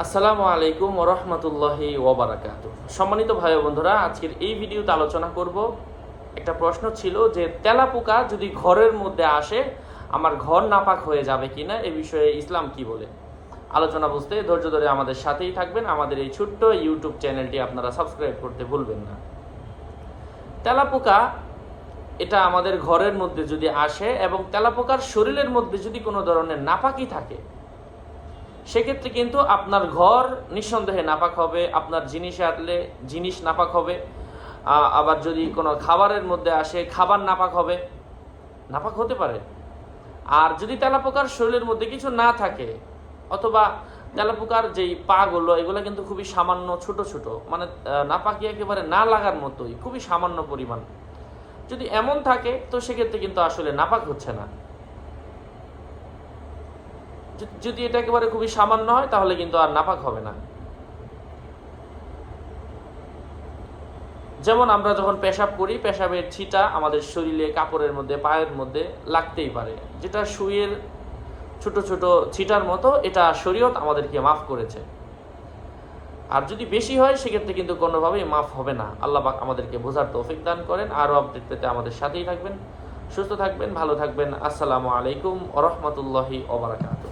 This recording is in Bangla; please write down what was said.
আসসালামু আলাইকুম ওরহমতুল্লাহি ওবরাকাত সম্মানিত ভাই বন্ধুরা, আজকের এই ভিডিওতে আলোচনা করব। একটা প্রশ্ন ছিল যে, তেলাপোকা যদি ঘরের মধ্যে আসে, আমার ঘর নাপাক হয়ে যাবে কিনা? এ বিষয়ে ইসলাম কি বলে? আলোচনা বুঝতে ধৈর্য ধরে আমাদের সাথেই থাকবেন। আমাদের এই ছোট্ট ইউটিউব চ্যানেলটি আপনারা সাবস্ক্রাইব করতে ভুলবেন না। তেলাপোকা, এটা আমাদের ঘরের মধ্যে যদি আসে এবং তেলাপোকার শরীরের মধ্যে যদি কোনো ধরনের নাপাকি থাকে সেক্ষেত্রে কিন্তু আপনার ঘর নিঃসন্দেহে নাপাক হবে, আপনার জিনিসে আনলে জিনিস নাপাক হবে আবার যদি কোনো খাবারের মধ্যে আসে খাবার নাপাক হবে, নাপাক হতে পারে। আর যদি তেলাপোকার শরীরের মধ্যে কিছু না থাকে, অথবা তেলাপোকার যেই পাগুলো, এগুলো কিন্তু খুবই সামান্য ছোট ছোট মানে নাপাকি একেবারে না লাগার মতোই, খুবই সামান্য পরিমাণ। যদি এমন থাকে, তো সেক্ষেত্রে কিন্তু আসলে নাপাক হচ্ছে না। যদি- এটা একেবারে খুবই সামান্য হয়, তাহলে কিন্তু আর নাপাক হবে না। যেমন আমরা যখন পেশাব করি, পেশাবের ছিটা আমাদের শরীরে, কাপড়ের মধ্যে, পায়ের মধ্যে লাগতেই পারে। যেটা সুইয়ের ছোট ছোট ছিটার মতো, এটা শরীয়ত আমাদেরকে মাফ করেছে। আর যদি বেশি হয়, সেক্ষেত্রে কিন্তু কোনোভাবেই মাফ হবে না। আল্লাহ পাক আমাদেরকে বোঝার তৌফিক দান করেন। আরও আপডেট পেতে আমাদের সাথেই থাকবেন। সুস্থ থাকবেন, ভালো থাকবেন। আসসালামু আলাইকুম ওরহমতুল্লাহি ওবরাকাত